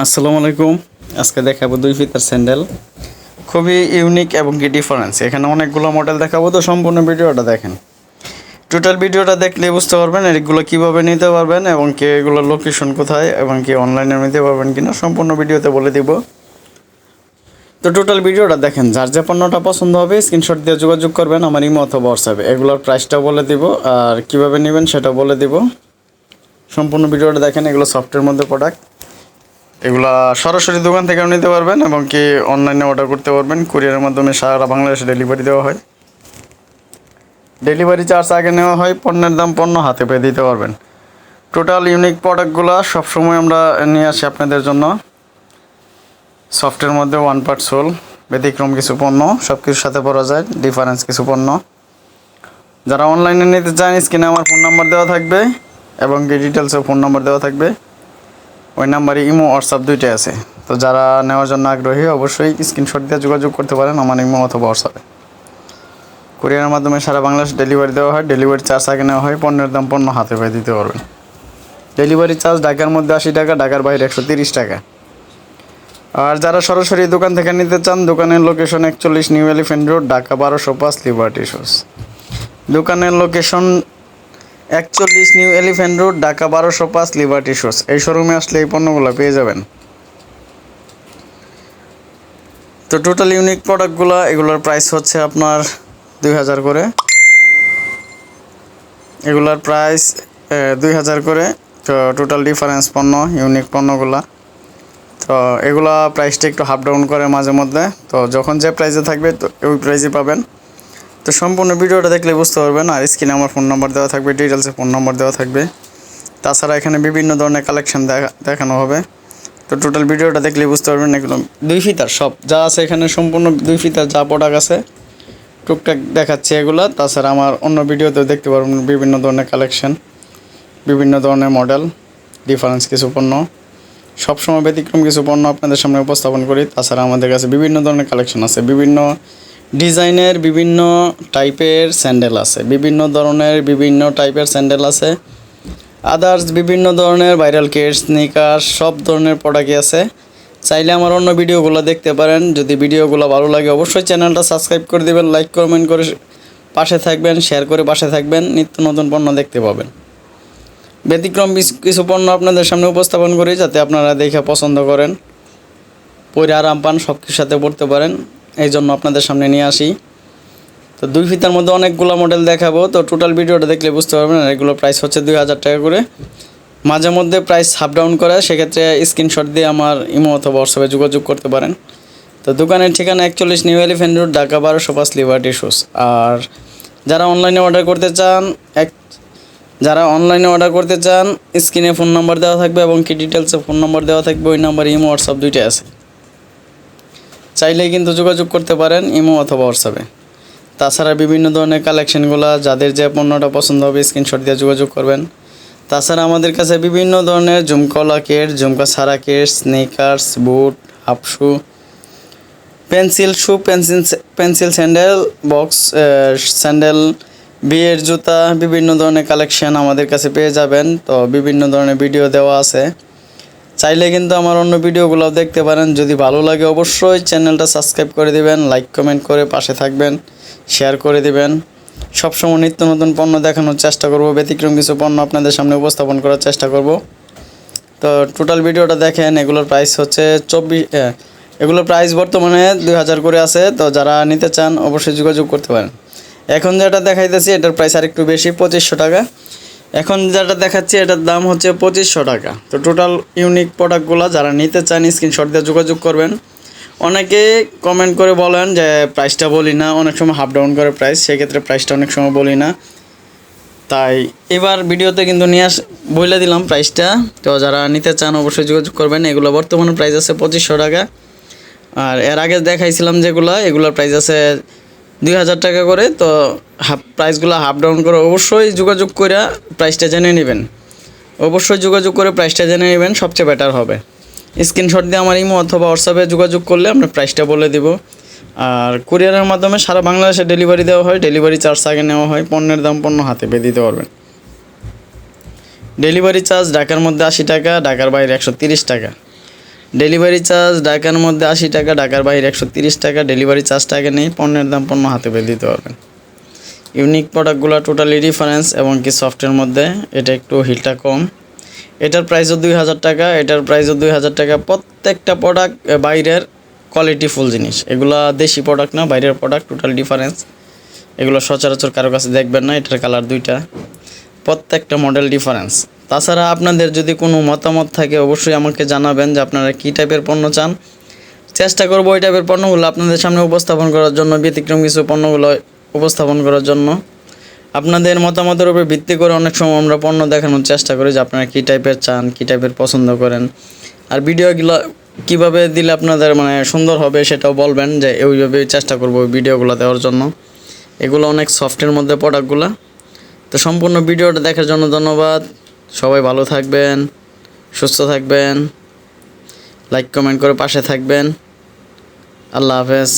আসসালামু আলাইকুম। আজকে দেখাবো দুই ফিতার স্যান্ডেল। খুবই ইউনিক এবং কি ডিফারেন্স এখানে অনেকগুলো মডেল দেখাবো, তো সম্পূর্ণ ভিডিওটা দেখেন। টোটাল ভিডিওটা দেখলে বুঝতে পারবেন এগুলো কীভাবে নিতে পারবেন এবং কি এগুলো লোকেশন কোথায় এবং কি অনলাইনে নিতে পারবেন কিনা, সম্পূর্ণ ভিডিওতে বলে দিব। তো টোটাল ভিডিওটা দেখেন, যার যে পণ্যটা পছন্দ হবে স্ক্রিনশট দিয়ে যোগাযোগ করবেন আমার ইমো অথবা হোয়াটসঅ্যাপে এগুলোর প্রাইসটা বলে দিব, আর কীভাবে নেবেন সেটা বলে দিব। সম্পূর্ণ ভিডিওটা দেখেন, এগুলো সফটওয়্যার মধ্যে প্রোডাক্ট এগুলা সরাসরি দোকান থেকেও নিতে পারবেন এবং কি অনলাইনে অর্ডার করতে পারবেন। কুরিয়ারের মাধ্যমে সারা বাংলাদেশে ডেলিভারি দেওয়া হয়। ডেলিভারি চার্জ আগে নেওয়া হয়, পণ্যের দাম পণ্য হাতে পেয়ে দিতে পারবেন। টোটাল ইউনিক প্রোডাক্টগুলো সবসময় আমরা নিয়ে আসি আপনাদের জন্য। সফটের মধ্যে ওয়ান পার্ট সোল ব্যতিক্রম কিছু পণ্য সব কিছুর সাথে পড়া যায় ডিফারেন্স কিছু পণ্য। যারা অনলাইনে নিতে চান, স্ক্রিনে আমার ফোন নাম্বার দেওয়া থাকবে এবং কি ডিটেলসেও ফোন নাম্বার দেওয়া থাকবে। ওই নাম্বারে ইমো হোয়াটসঅ্যাপ দুইটাই আছে। তো যারা নেওয়ার জন্য আগ্রহী, অবশ্যই স্ক্রিনশট দিয়ে যোগাযোগ করতে পারেন আমার ইমো অথবা হোয়াটসঅ্যাপে কুরিয়ারের মাধ্যমে সারা বাংলাদেশ ডেলিভারি দেওয়া হয়। ডেলিভারি চার্জ আগে নেওয়া হয়, পণ্যের দাম পণ্য হাতে পেয়ে, দিতে পারবেন। ডেলিভারি চার্জ ঢাকার মধ্যে আশি টাকা, ঢাকার বাইরে একশো তিরিশ টাকা। আর যারা সরাসরি দোকান থেকে নিতে চান, দোকানের লোকেশন একচল্লিশ নিউ এলিফেন্ট রোড ঢাকা বারোশো পাঁচ লিবার্টি শোস দোকানের লোকেশন একচল্লিশ নিউ এলিফ্যান্ট রোড, ঢাকা বারোশো পাঁচ লিবার্টি শোস। এই শোরুমে আসলে এই পণ্যগুলো পেয়ে যাবেন। তো টোটাল ইউনিক প্রোডাক্টগুলো এগুলোর প্রাইস হচ্ছে আপনার দুই হাজার করে। এগুলোর প্রাইস দুই হাজার করে। তো টোটাল ডিফারেন্স পণ্য ইউনিক পণ্যগুলা। তো এগুলা প্রাইসটা একটু হাফ ডাউন করে মাঝে মধ্যে। তো যখন যে প্রাইসে থাকবে, তো ওই প্রাইসে পাবেন। তো সম্পূর্ণ ভিডিওটা দেখলে বুঝতে পারবেন, আর স্ক্রিনে আমার ফোন নাম্বার দেওয়া থাকবে ডিটেলসে ফোন নাম্বার দেওয়া থাকবে। তাছাড়া এখানে বিভিন্ন ধরনের কালেকশন দেখা, দেখানো হবে। তো টোটাল ভিডিওটা দেখলে বুঝতে পারবেন এগুলো দুই ফিতার সব। যা আছে এখানে সম্পূর্ণ দুই ফিতার যা প্রোডাক্ট আছে, টুকটাক দেখাচ্ছে এগুলো। তাছাড়া আমার অন্য ভিডিওতেও দেখতে পারবেন বিভিন্ন ধরনের কালেকশন বিভিন্ন ধরনের মডেল ডিফারেন্স কিছু পণ্য। সবসময় ব্যতিক্রম কিছু পণ্য আপনাদের সামনে উপস্থাপন করি। তাছাড়া আমাদের কাছে বিভিন্ন ধরনের কালেকশন আছে। বিভিন্ন ডিজাইনের বিভিন্ন টাইপের স্যান্ডেল আছে, বিভিন্ন ধরনের বিভিন্ন টাইপের স্যান্ডেল আছে। আদার্স বিভিন্ন ধরনের ভাইরাল কেট স্নিকার সব ধরনের প্রোডাক্টই আছে। চাইলে আমার অন্য ভিডিওগুলো দেখতে পারেন। যদি ভিডিওগুলো ভালো লাগে, অবশ্যই চ্যানেলটা সাবস্ক্রাইব করে দেবেন লাইক কমেন্ট করে পাশে থাকবেন শেয়ার করে পাশে থাকবেন, নিত্য নতুন পণ্য দেখতে পাবেন। ব্যতিক্রম কিছু পণ্য আপনাদের সামনে উপস্থাপন করি, যাতে আপনারা দেখে পছন্দ করেন। পরে আরাম পান সব কিছুর সাথে পড়তে পারেন। এই জন্য আপনাদের সামনে নিয়ে আসি। তো দুই ফিতার মধ্যে অনেকগুলো মডেল দেখাবো। তো টোটাল ভিডিওটা দেখলে বুঝতে পারবেন এগুলো প্রাইস হচ্ছে দুই হাজার টাকা করে। মাঝে মধ্যে প্রাইস হাফ ডাউন করে, সেক্ষেত্রে স্ক্রিনশট দিয়ে আমার ইমো অথবা হোয়াটসঅ্যাপে যোগাযোগ করতে পারেন। তো দোকানের ঠিকানা একচল্লিশ নিউ এলিফেন্ট রোড ঢাকা বারোশো পাঁচ লিবার্টি শুস আর যারা অনলাইনে অর্ডার করতে চান, এক যারা অনলাইনে অর্ডার করতে চান স্ক্রিনে ফোন নাম্বার দেওয়া থাকবে এবং কি ডিটেলসে ফোন নাম্বার দেওয়া থাকবে। ওই নাম্বার ইমো হোয়াটসঅ্যাপ দুইটাই আছে। চাইলেই কিন্তু যোগাযোগ করতে পারেন ইমো অথবা হোয়াটসঅ্যাপে। তাছাড়া বিভিন্ন ধরনের কালেকশনগুলো, যাদের যে পণ্যটা পছন্দ হবে, স্ক্রিনশট দিয়ে যোগাযোগ করবেন। তাছাড়া আমাদের কাছে বিভিন্ন ধরনের ঝুমকলা কেট ঝুমকা ছাড়া Kate sneakers, boot half shoe pencil shoe, pencil pencil sandal box sandal, বিয়ের জুতা, বিভিন্ন ধরনের কালেকশন আমাদের কাছে পেয়ে যাবেন। তো বিভিন্ন ধরনের ভিডিও দেওয়া আছে। চাইলে কিন্তু আমার অন্য ভিডিওগুলো দেখতে পারেন। যদি ভালো লাগে অবশ্যই চ্যানেলটা সাবস্ক্রাইব করে দিবেন, লাইক, কমেন্ট করে পাশে থাকবেন, শেয়ার করে দিবেন। সবসময় নিত্য নতুন পণ্য দেখানোর চেষ্টা করব, ব্যতিক্রম কিছু পণ্য আপনাদের সামনে উপস্থাপন করার চেষ্টা করব। তো টোটাল ভিডিওটা দেখেন, এগুলোর প্রাইস হচ্ছে চব্বিশ এগুলোর প্রাইস বর্তমানে দুই হাজার করে আছে। তো যারা নিতে চান, অবশ্যই যোগাযোগ করতে পারেন। এখন যেটা দেখাইতেছি, এটার প্রাইস আর একটু বেশি, পঁচিশশো টাকা। এখন যেটা দেখাচ্ছি, এটার দাম হচ্ছে পঁচিশশো টাকা। তো টোটাল ইউনিক প্রোডাক্টগুলো যারা নিতে চান স্ক্রিনশট দিয়ে যোগাযোগ করবেন। অনেকে কমেন্ট করে বলেন যে প্রাইসটা বলি না। অনেক সময় হাফ ডাউন করে প্রাইস সেক্ষেত্রে প্রাইসটা অনেক সময় বলি না। তাই এবার ভিডিওতে কিন্তু নিয়ে আস বলে দিলাম প্রাইসটা তো যারা নিতে চান, অবশ্যই যোগাযোগ করবেন। এগুলো বর্তমানে প্রাইস আছে পঁচিশশো টাকা। আর এর আগে দেখাইছিলাম যেগুলো, এগুলোর প্রাইস আছে দুই হাজার টাকা করে, তো হাফ প্রাইসগুলো হাফ ডাউন করে অবশ্যই যোগাযোগ করে প্রাইসটা জেনে নেবেন। অবশ্যই যোগাযোগ করে প্রাইসটা জেনে নেবেন, সবচেয়ে বেটার হবে। স্ক্রিনশট দিয়ে আমার ইমো অথবা হোয়াটসঅ্যাপে যোগাযোগ করলে আমরা প্রাইসটা বলে দিব। আর কুরিয়ারের মাধ্যমে সারা বাংলাদেশে ডেলিভারি দেওয়া হয় ডেলিভারি চার্জ আগে নেওয়া হয়, পণ্যের দাম পণ্য হাতে পেয়ে দিতে পারবেন। ডেলিভারি চার্জ ঢাকার মধ্যে আশি টাকা, ঢাকার বাইরে একশো তিরিশ টাকা। ডেলিভারি চার্জ ঢাকার মধ্যে আশি টাকা, ঢাকার বাইরে একশো তিরিশ টাকা। ডেলিভারি চার্জ টাকা নেই পণ্যের দাম পণ্য হাতে পেয়ে দিতে পারবেন। ইউনিক প্রোডাক্টগুলো টোটালি ডিফারেন্স এবং কি সফটের মধ্যে এটা একটু হিলটা কম। এটার প্রাইসও দুই হাজার টাকা, এটার প্রাইসও দুই হাজার টাকা। প্রত্যেকটা প্রোডাক্ট বাইরের কোয়ালিটি ফুল জিনিস। এগুলা দেশি প্রোডাক্ট না, বাইরের প্রোডাক্ট টোটাল ডিফারেন্স এগুলো সচরাচর কারও কাছে দেখবেন না, এটার কালার দুইটা। প্রত্যেকটা মডেল ডিফারেন্স তাছাড়া আপনাদের যদি কোনো মতামত থাকে, অবশ্যই আমাকে জানাবেন যে আপনারা কী টাইপের পণ্য চান। চেষ্টা করব ওই টাইপের পণ্যগুলো আপনাদের সামনে উপস্থাপন করার জন্য, ব্যতিক্রম কিছু পণ্যগুলো উপস্থাপন করার জন্য। আপনাদের মতামতের উপর ভিত্তি করে অনেক সময় আমরা পণ্য দেখানোর চেষ্টা করি যে আপনারা কী টাইপের চান, কী টাইপের পছন্দ করেন। আর ভিডিওগুলো কীভাবে দিলে আপনাদের মানে সুন্দর হবে সেটাও বলবেন যে ওইভাবে চেষ্টা করব ভিডিওগুলো দেওয়ার জন্য। এগুলো অনেক সফটের মধ্যে প্রোডাক্টগুলো তো সম্পূর্ণ ভিডিওটা দেখার জন্য ধন্যবাদ। সবাই ভালো থাকবেন সুস্থ থাকবেন লাইক কমেন্ট করে পাশে থাকবেন। আল্লাহ হাফেজ।